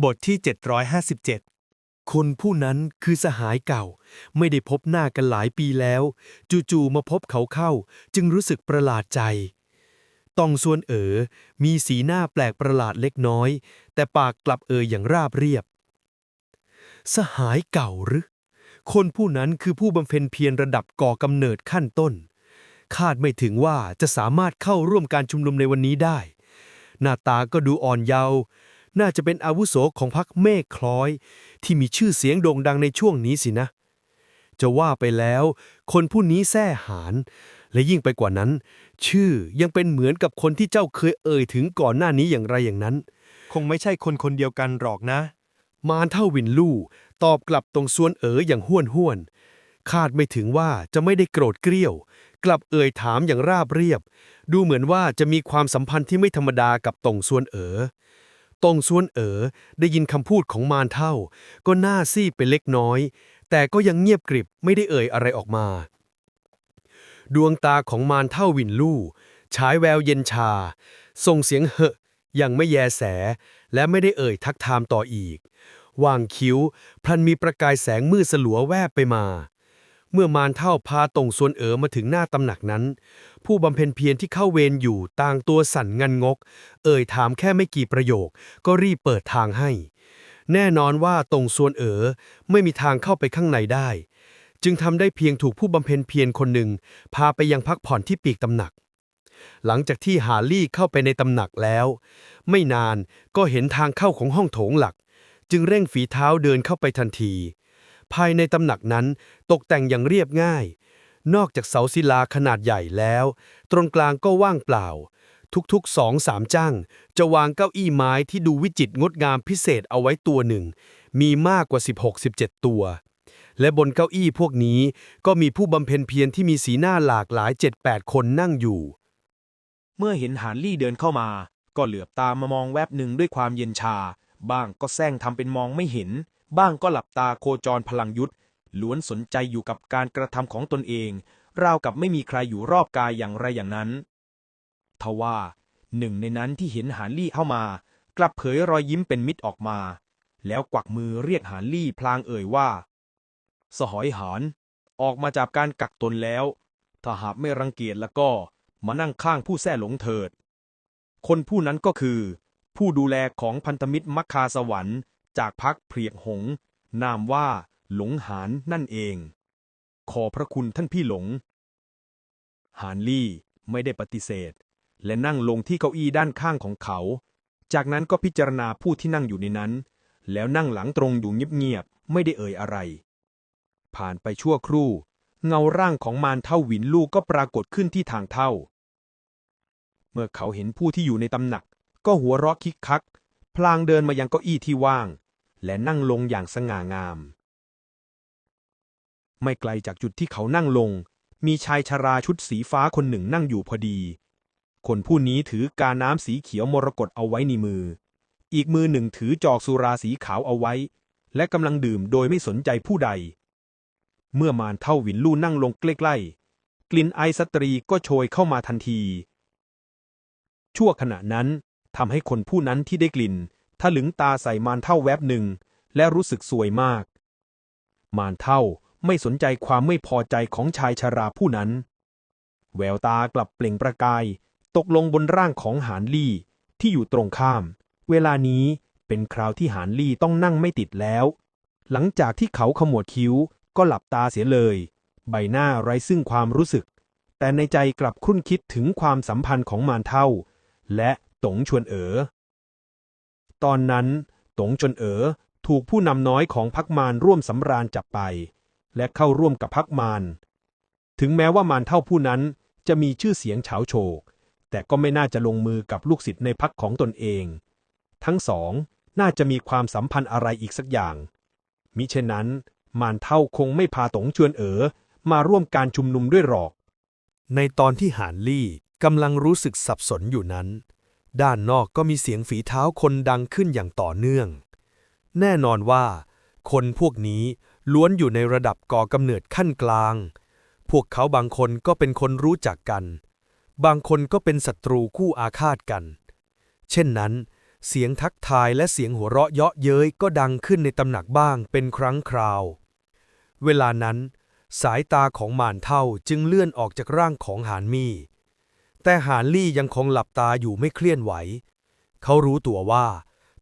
บทที่ 757 คนผู้นั้นคือสหายเก่า ไม่ได้พบหน้ากันหลายปีแล้ว จู่ๆมาพบเขาเข้า จึงรู้สึกประหลาดใจตองส่วนเอ๋อมีสีหน้าแปลกประหลาดเล็กน้อย แต่ปากกลับเอ่ยอย่างราบเรียบ สหายเก่าหรือ คนผู้นั้นคือผู้บำเพ็ญเพียรระดับก่อกำเนิดขั้นต้น คาดไม่ถึงว่าจะสามารถเข้าร่วมการชุมนุมในวันนี้ได้ หน้าตาก็ดูอ่อนเยาว์ น่าจะเป็นอาวุโสของพรรคเมฆคล้อย ที่มีชื่อเสียงโด่งดังในช่วงนี้สินะ จะว่าไปแล้ว คนผู้นี้แท้หารและยิ่งไปกว่านั้น ชื่อยังเป็นเหมือนกับคนที่เจ้าเคยเอ่ยถึงก่อนหน้านี้อย่างไรอย่างนั้น คงไม่ใช่คนคนเดียวกันหรอกนะ มารเท่าวินลู่ตอบกลับตรงส่วนเอ๋ออย่างห้วนห้วนๆคาดไม่ถึงว่าจะไม่ได้โกรธเกรี้ยว กลับเอ่ยถามอย่างราบเรียบ ดูเหมือนว่าจะมีความสัมพันธ์ที่ไม่ธรรมดากับตรงส่วนเอ๋อ ตรงส่วนเอ๋อได้ยินคำพูดของมารเท่า ก็หน้าซีดไปเล็กน้อย แต่ก็ยังเงียบกริบไม่ได้เอ่ยอะไรออกมา ดวงตาของมารเท่าวินลู่ฉายแววเย็นชา ส่งเสียงเหอะยังไม่แยแส และไม่ได้เอ่ยทักทามต่ออีก วางคิ้ว พลันมีประกายแสงมืดสลัวแวบไปมา เมื่อมารเท่าพาตรงส่วนเอ๋อมาถึงหน้าตำหนักนั้น ผู้บำเพ็ญเพียรที่เข้าเวรอยู่ต่างตัวสั่นงันงก เอ่ยถามแค่ไม่กี่ประโยค ก็รีบเปิดทางให้ แน่นอนว่าตรงส่วนเอ๋อไม่มีทางเข้าไปข้างในได้ จึงทำได้เพียงถูกผู้บำเพ็ญเพียรคนหนึ่ง พาไปยังพักผ่อนที่ปีกตำหนัก หลังจากที่หาลี่เข้าไปในตำหนักแล้ว ไม่นานก็เห็นทางเข้าของห้องโถงหลัก จึงเร่งฝีเท้าเดินเข้าไปทันที ภายในตำหนักนั้นตกแต่งอย่างเรียบง่าย นอกจากเสาศิลาขนาดใหญ่แล้ว ตรงกลางก็ว่างเปล่า ทุกๆสองสามจ้างจะวางเก้าอี้ไม้ที่ดูวิจิตรงดงามพิเศษเอาไว้ตัวหนึ่ง มีมากกว่า 16-17 ตัว และบนเก้าอี้พวกนี้ก็มีผู้บำเพ็ญเพียรที่มีสีหน้าหลากหลาย 7-8 คนนั่งอยู่ เมื่อเห็นหานลี่เดินเข้ามา ก็เหลือบตามามองแวบหนึ่งด้วยความเย็นชา บ้างก็แซงทำเป็นมองไม่เห็น บ้างก็หลับตาโคจรพลังยุทธล้วนสนใจอยู่กับการกระทำของตนเอง ราวกับไม่มีใครอยู่รอบกายอย่างไรอย่างนั้น ทว่าหนึ่งในนั้นที่เห็นหานลี่เข้ามา กลับเผยรอยยิ้มเป็นมิตรออกมา แล้วกวักมือเรียกหานลี่พลางเอ่ยว่า สหอยหานออกมาจากการกักตนแล้ว ถ้าหากไม่รังเกียจแล้วก็มานั่งข้างผู้แท้หลงเถิด คนผู้นั้นก็คือ ผู้ดูแลของพันธมิตรมัคคาสวรรค์ จากพักเพียกหง นามว่า หลงหานนั่นเอง ขอพระคุณท่านพี่หลง หานลี่ไม่ได้ปฏิเสธ และนั่งลงที่เก้าอี้ด้านข้างของเขา จากนั้นก็พิจารณาผู้ที่นั่งอยู่ในนั้น แล้วนั่งหลังตรงอยู่เงียบๆ ไม่ได้เอ่ยอะไร ผ่านไปชั่วครู่ เงาร่างของมารเท่าหวินลูกก็ปรากฏขึ้นที่ทางเท่า เมื่อเขาเห็นผู้ที่อยู่ในตำหนัก ก็หัวเราะคิกคัก พลางเดินมายังเก้าอี้ที่ว่าง และนั่งลงอย่างสง่างาม ไม่ไกลจากจุดที่เขานั่งลง มีชายชราชุดสีฟ้าคนหนึ่งนั่งอยู่พอดี คนผู้นี้ถือกาน้ำสีเขียวมรกตเอาไว้ในมือ อีกมือหนึ่งถือจอกสุราสีขาวเอาไว้ และกำลังดื่มโดยไม่สนใจผู้ใด เมื่อมารเท่าวินลู่นั่งลงใกล้ๆกลิ่นไอสตรีก็โชยเข้ามาทันที ชั่วขณะนั้น ทำให้คนผู้นั้นที่ได้กลิ่นถลึงตาใส่มารเท่าแวบหนึ่ง และรู้สึกสวยมาก มารเท่าไม่สนใจความไม่พอใจของชายชราผู้นั้น แววตากลับเปล่งประกาย ตกลงบนร่างของหานลี่ที่อยู่ตรงข้าม เวลานี้เป็นคราวที่หานลี่ต้องนั่งไม่ติดแล้ว หลังจากที่เขาขมวดคิ้วก็หลับตาเสียเลย ใบหน้าไร้ซึ่งความรู้สึก แต่ในใจกลับครุ่นคิดถึงความสัมพันธ์ของมารเท่า และ ตงชวนเอ๋อ ตอนนั้น ตงชวนเอ๋อถูกผู้นำน้อยของพักมารร่วมสำราญจับไป และเข้าร่วมกับพักมาร ถึงแม้ว่ามารเท่าผู้นั้นจะมีชื่อเสียงเฉาโฉกแต่ก็ไม่น่าจะลงมือกับลูกศิษย์ในพักของตนเอง ทั้งสองน่าจะมีความสัมพันธ์อะไรอีกสักอย่าง มิเช่นนั้น มารเท่าคงไม่พาตงชวนเอ๋อมาร่วมการชุมนุมด้วยหรอก ในตอนที่หานลี่กำลังรู้สึกสับสนอยู่นั้น ด้านนอกก็มีเสียงฝีเท้าคนดังขึ้นอย่างต่อเนื่อง แน่นอนว่า คนพวกนี้ล้วนอยู่ในระดับก่อกำเนิดขั้นกลาง พวกเขาบางคนก็เป็นคนรู้จักกัน บางคนก็เป็นศัตรูคู่อาฆาตกัน เช่นนั้น เสียงทักทายและเสียงหัวเราะเยาะเย้ยก็ดังขึ้นในตำหนักบ้างเป็นครั้งคราว เวลานั้น สายตาของหมานเท่าจึงเลื่อนออกจากร่างของหานมี่ แต่หานลี่ยังคงหลับตาอยู่ไม่เคลื่อนไหว เขารู้ตัวว่า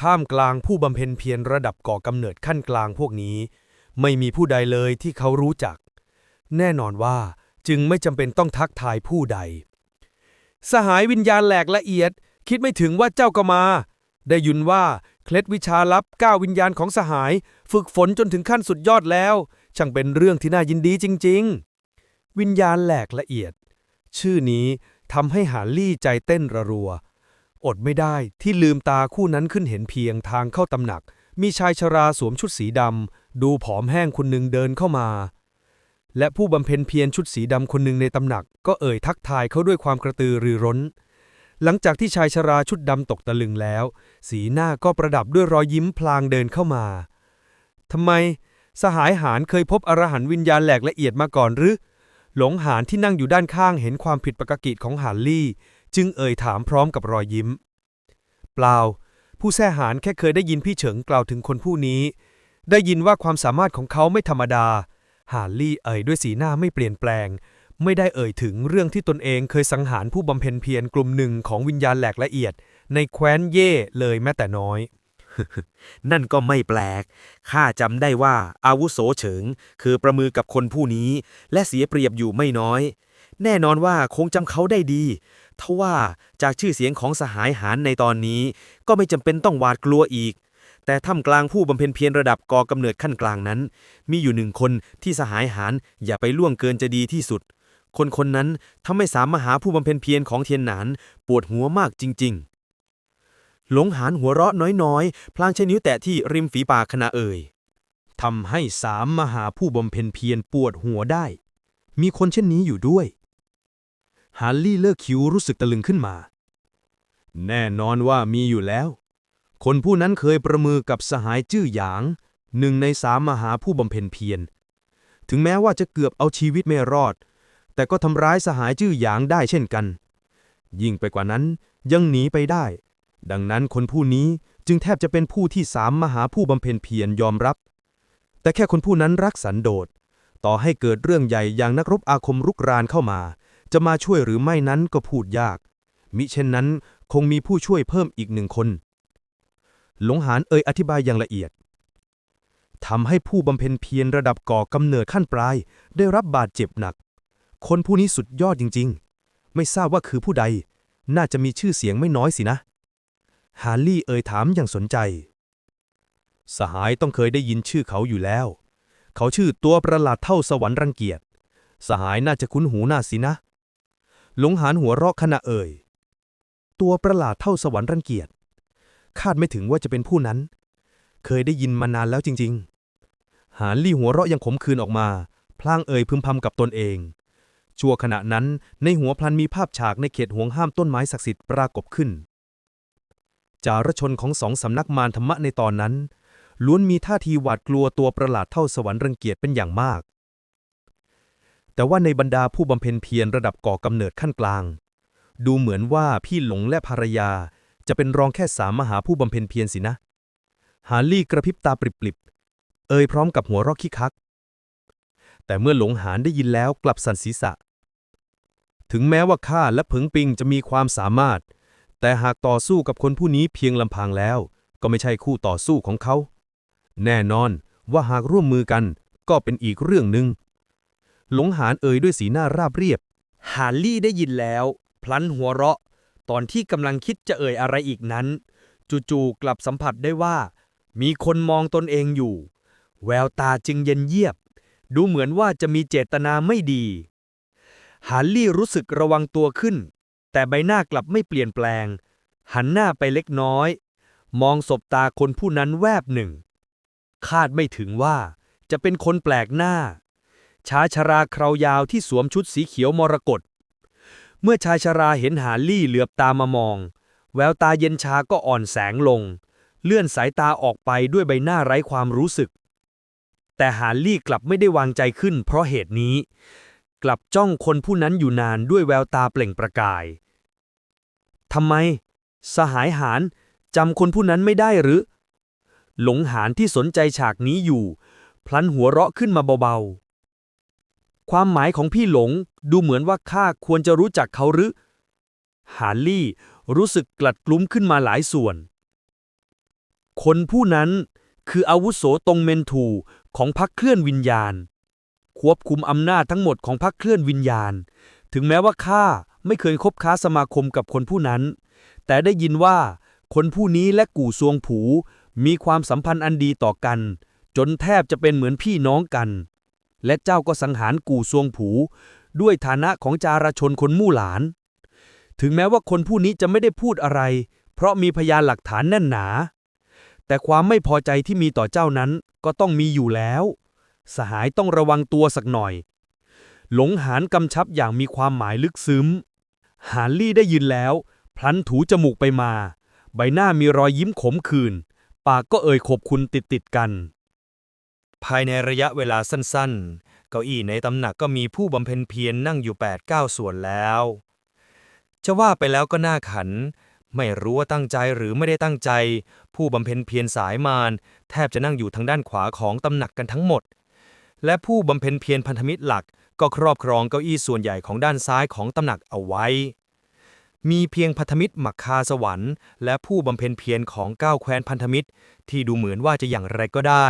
ท่ามกลางผู้บำเพ็ญเพียรระดับก่อกำเนิดขั้นกลางพวกนี้ ไม่มีผู้ใดเลยที่เขารู้จัก แน่นอนว่าจึงไม่จำเป็นต้องทักทายผู้ใด สหายวิญญาณแหลกละเอียด คิดไม่ถึงว่าเจ้าก็มา ได้ยินว่าเคล็ดวิชาลับก้าววิญญาณของสหาย ฝึกฝนจนถึงขั้นสุดยอดแล้ว ช่างเป็นเรื่องที่น่ายินดีจริง ๆ วิญญาณแหลกละเอียด ชื่อนี้ ทำให้หาลี่ใจเต้นระรัว อดไม่ได้ที่ลืมตาคู่นั้นขึ้นเห็นเพียงทางเข้าตำหนัก มีชายชราสวมชุดสีดำ ดูผอมแห้งคนหนึ่งเดินเข้ามา และผู้บำเพ็ญเพียรชุดสีดำคนหนึ่งในตำหนัก ก็เอ่ยทักทายเขาด้วยความกระตือรือร้น หลังจากที่ชายชราชุดดำตกตะลึงแล้ว สีหน้าก็ประดับด้วยรอยยิ้มพลางเดินเข้ามาทำไม สหายหานเคยพบอรหันต์วิญญาณแหลกละเอียดมาก่อนหรือ หลงหานที่นั่งอยู่ด้านข้างเห็นความผิดปกติของหานลี่ จึงเอ่ยถามพร้อมกับรอยยิ้ม เปล่า ผู้แท้หานแค่เคยได้ยินพี่เฉิงกล่าวถึงคนผู้นี้ ได้ยินว่าความสามารถของเขาไม่ธรรมดา หานลี่เอ่ยด้วยสีหน้าไม่เปลี่ยนแปลง ไม่ได้เอ่ยถึงเรื่องที่ตนเองเคยสังหารผู้บำเพ็ญเพียรกลุ่มหนึ่งของวิญญาณแหลกละเอียด ในแคว้นเย่เลยแม้แต่น้อย นั่นก็ไม่แปลก ข้าจำได้ว่าอาวุโสเฉิง คือประมือกับคนผู้นี้ และเสียเปรียบอยู่ไม่น้อย แน่นอนว่าคงจำเขาได้ดี ทว่าจากชื่อเสียงของสหายหารในตอนนี้ ก็ไม่จำเป็นต้องหวาดกลัวอีก แต่ท่ามกลางผู้บำเพ็ญเพียรระดับกอกำเนิดขั้นกลางนั้น มีอยู่หนึ่งคนที่สหายหารอย่าไปล่วงเกินจะดีที่สุด คนคนนั้นทำให้สามมหาผู้บำเพ็ญเพียรของเทียนหนาน ปวดหัวมากจริง ๆ หลงหานหัวเราะน้อยๆ พลางใช้นิ้วแตะที่ริมฝีปากขณะเอ่ยทำให้สามมหาผู้บำเพ็ญเพียรปวดหัวได้ มีคนเช่นนี้อยู่ด้วย ฮาร์ลี่เลิกคิ้วรู้สึกตะลึงขึ้นมา แน่นอนว่ามีอยู่แล้ว คนผู้นั้นเคยประมือกับสหายจื้อหยาง หนึ่งในสามมหาผู้บำเพ็ญเพียร ถึงแม้ว่าจะเกือบเอาชีวิตไม่รอด แต่ก็ทำร้ายสหายจื้อหยางได้เช่นกัน ยิ่งไปกว่านั้นยังหนีไปได้ ดังนั้นคนผู้นี้จึงแทบจะเป็นผู้ที่สามมหาผู้บำเพ็ญเพียรยอมรับ แต่แค่คนผู้นั้นรักสันโดษ ต่อให้เกิดเรื่องใหญ่อย่างนักรบอาคมรุกรานเข้ามา จะมาช่วยหรือไม่นั้นก็พูดยาก มิเช่นนั้นคงมีผู้ช่วยเพิ่มอีกหนึ่งคน หลงหานเอ่ยอธิบายอย่างละเอียดทำให้ผู้บำเพ็ญเพียรระดับก่อกำเนิดขั้นปลาย ได้รับบาดเจ็บหนัก คนผู้นี้สุดยอดจริง ๆ ไม่ทราบว่าคือผู้ใด น่าจะมีชื่อเสียงไม่น้อยสินะ ฮาร์ลี่เอ่ยถามอย่างสนใจ สหายต้องเคยได้ยินชื่อเขาอยู่แล้ว เขาชื่อตัวประหลาดเท่าสวรรค์รังเกียจ สหายน่าจะคุ้นหูหน้าสินะ หลงหานหัวเราะขณะเอ่ย ตัวประหลาดเท่าสวรรค์รังเกียจ คาดไม่ถึงว่าจะเป็นผู้นั้น เคยได้ยินมานานแล้วจริง ๆ หานลี่หัวเราะยังขมขื่นออกมา พลางเอ่ยพึมพำกับตนเองชั่วขณะนั้นในหัวพลันมีภาพฉากในเขตห่วงห้ามต้นไม้ศักดิ์สิทธิ์ปรากฏขึ้น จารชนของสองสำนักมารธรรมะในตอนนั้น ล้วนมีท่าทีหวาดกลัวตัวประหลาดเท่าสวรรค์รังเกียจเป็นอย่างมาก แต่ว่าในบรรดาผู้บำเพ็ญเพียรระดับก่อกำเนิดขั้นกลาง ดูเหมือนว่าพี่หลงและภรรยาจะเป็นรองแค่สามมหาผู้บำเพ็ญเพียรสินะ ฮารลี่กระพริบตาปริบๆ เอ่ยพร้อมกับหัวเราะคิกคัก แต่เมื่อหลงหานได้ยินแล้วกลับสันศีรษะ ถึงแม้ว่าข้าและผึงปิงจะมีความสามารถ แต่หากต่อสู้กับคนผู้นี้เพียงลำพังแล้ว ก็ไม่ใช่คู่ต่อสู้ของเขา แน่นอนว่าหากร่วมมือกันก็เป็นอีกเรื่องหนึ่งหลงหานเอ่ยด้วยสีหน้าราบเรียบ ฮาร์ลี่ได้ยินแล้ว พลันหัวเราะ ตอนที่กำลังคิดจะเอ่ยอะไรอีกนั้น จู่ๆกลับสัมผัสได้ว่า มีคนมองตนเองอยู่ แววตาจึงเย็นเยียบ ดูเหมือนว่าจะมีเจตนาไม่ดี ฮาร์ลี่รู้สึกระวังตัวขึ้น แต่ใบหน้ากลับไม่เปลี่ยนแปลง หันหน้าไปเล็กน้อย มองสบตาคนผู้นั้นแวบหนึ่ง คาดไม่ถึงว่าจะเป็นคนแปลกหน้า ชายชราคราวยาวที่สวมชุดสีเขียวมรกต เมื่อชายชราเห็นหาลี่เหลือบตามามอง แววตาเย็นชาก็อ่อนแสงลง เลื่อนสายตาออกไปด้วยใบหน้าไร้ความรู้สึก แต่หาลี่กลับไม่ได้วางใจขึ้นเพราะเหตุนี้ กลับจ้องคนผู้นั้นอยู่นานด้วยแววตาเปล่งประกาย ทำไม สหายหารจำคนผู้นั้นไม่ได้หรือ หลงหานที่สนใจฉากนี้อยู่ พลันหัวเราะขึ้นมาเบาๆ ความหมายของพี่หลงดูเหมือนว่าข้าควรจะรู้จักเขาหรือ หาลี่รู้สึกกลัดกลุ้มขึ้นมาหลายส่วน คนผู้นั้นคืออาวุโสตรงเมนทูของพักเคลื่อนวิญญาณ ควบคุมอำนาจทั้งหมดของพักเคลื่อนวิญญาณ ถึงแม้ว่าข้า ไม่เคยคบค้าสมาคมกับคนผู้นั้น แต่ได้ยินว่า คนผู้นี้และกู่ซวงผู มีความสัมพันธ์อันดีต่อกัน จนแทบจะเป็นเหมือนพี่น้องกัน และเจ้าก็สังหารกู่ซวงผู ด้วยฐานะของจารชนคนมู่หลาน ถึงแม้ว่าคนผู้นี้จะไม่ได้พูดอะไร เพราะมีพยานหลักฐานแน่นหนา แต่ความไม่พอใจที่มีต่อเจ้านั้นก็ต้องมีอยู่แล้ว สหายต้องระวังตัวสักหน่อยหลงหานกำชับอย่างมีความหมายลึกซึ้ง หานลี่ได้ยินแล้ว พลันถูจมูกไปมา ใบหน้ามีรอยยิ้มขมขื่นปากก็เอ่ยขอบคุณติดติดกัน ภายในระยะเวลาสั้นๆ เก้าอี้ในตำหนักก็มีผู้บำเพ็ญเพียรนั่งอยู่8-9ส่วนแล้ว จะว่าไปแล้วก็น่าขัน ไม่รู้ว่าตั้งใจหรือไม่ได้ตั้งใจ ผู้บำเพ็ญเพียรสายมารแทบจะนั่งอยู่ทางด้านขวาของตำหนักกันทั้งหมด และผู้บำเพ็ญเพียรพันธมิตรหลัก ก็ครอบครองเก้าอี้ส่วนใหญ่ของด้านซ้ายของตำหนักเอาไว้ มีเพียงพันธมิตรหมักคาสวรรค์ และผู้บำเพ็ญเพียรของเก้าแคว้นพันธมิตร ที่ดูเหมือนว่าจะอย่างไรก็ได้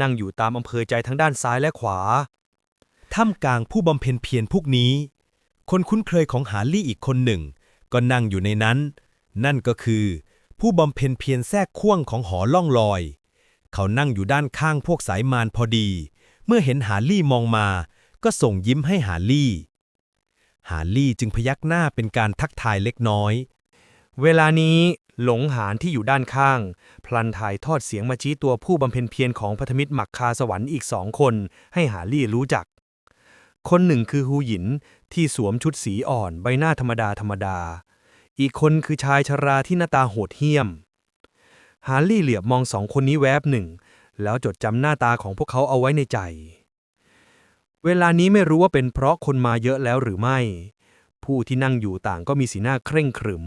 นั่งอยู่ตามอำเภอใจทั้งด้านซ้ายและขวา ท่ามกลางผู้บำเพ็ญเพียรพวกนี้ คนคุ้นเคยของหาลี่อีกคนหนึ่ง ก็นั่งอยู่ในนั้น นั่นก็คือ ผู้บำเพ็ญเพียรแทรกข่วงของหอล่องลอย เขานั่งอยู่ด้านข้างพวกสายมารพอดี เมื่อเห็นหาลี่มองมา ก็ส่งยิ้มให้หาลี่หาลี่จึงพยักหน้าเป็นการทักทายเล็กน้อย เวลานี้หลงหานที่อยู่ด้านข้าง พลันถ่ายทอดเสียงมาชี้ตัวผู้บำเพ็ญเพียรของพัธมิตรหมักคาสวรรค์อีกสองคน ให้หาลี่รู้จัก คนหนึ่งคือฮูหยินที่สวมชุดสีอ่อนใบหน้าธรรมดาธรรมดา อีกคนคือชายชราที่หน้าตาโหดเหี้ยมหาลี่เหลือบมองสองคนนี้แวบหนึ่ง แล้วจดจำหน้าตาของพวกเขาเอาไว้ในใจ เวลานี้ไม่รู้ว่าเป็นเพราะคนมาเยอะแล้วหรือไม่ ผู้ที่นั่งอยู่ต่างก็มีสีหน้าเคร่งขรึม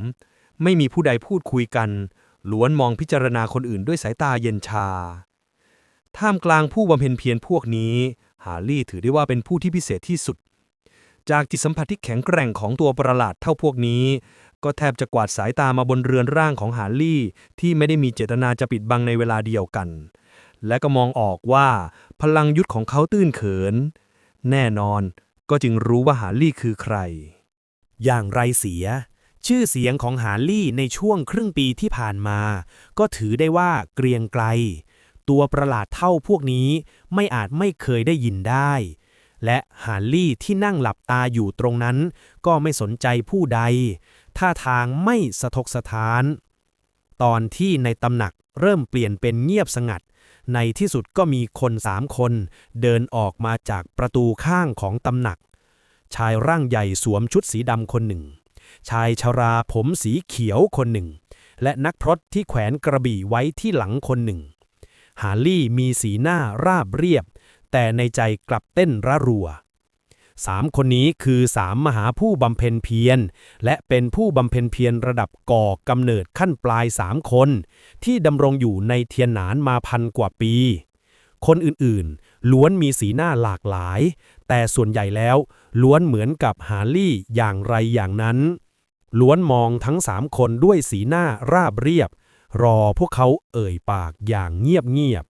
ไม่มีผู้ใดพูดคุยกัน ล้วนมองพิจารณาคนอื่นด้วยสายตาเย็นชา ท่ามกลางผู้บำเพ็ญเพียรพวกนี้หาลี่ถือได้ว่าเป็นผู้ที่พิเศษที่สุด จากจิตสัมผัสที่แข็งแกร่งของตัวประหลาดเท่าพวกนี้ ก็แทบจะกวาดสายตามาบนเรือนร่างของหาลี่ที่ไม่ได้มีเจตนาจะปิดบังในเวลาเดียวกัน และก็มองออกว่าพลังยุทธของเขาตื้นเขิน แน่นอนก็จึงรู้ว่าหาลี่คือใคร อย่างไรเสีย ชื่อเสียงของหาลี่ในช่วงครึ่งปีที่ผ่านมา ก็ถือได้ว่าเกรียงไกล ตัวประหลาดเท่าพวกนี้ไม่อาจไม่เคยได้ยินได้ และหาลี่ที่นั่งหลับตาอยู่ตรงนั้น ก็ไม่สนใจผู้ใด ท่าทางไม่สะทกสะท้าน ตอนที่ในตำหนักเริ่มเปลี่ยนเป็นเงียบสงัด ในที่สุดก็มีคนสามคน เดินออกมาจากประตูข้างของตำหนัก ชายร่างใหญ่สวมชุดสีดำคนหนึ่ง ชายชราผมสีเขียวคนหนึ่ง และนักพรตที่แขวนกระบี่ไว้ที่หลังคนหนึ่ง ฮาลี่มีสีหน้าราบเรียบ แต่ในใจกลับเต้นระรัว สามคนนี้คือสามมหาผู้บำเพ็ญเพียร และเป็นผู้บำเพ็ญเพียรระดับก่อกำเนิดขั้นปลายสามคน ที่ดำรงอยู่ในเทียนหนานมาพันกว่าปี คนอื่นๆ ล้วนมีสีหน้าหลากหลาย แต่ส่วนใหญ่แล้วล้วนเหมือนกับหาลี่อย่างไรอย่างนั้น ล้วนมองทั้งสามคนด้วยสีหน้าราบเรียบ รอพวกเขาเอ่ยปากอย่างเงียบ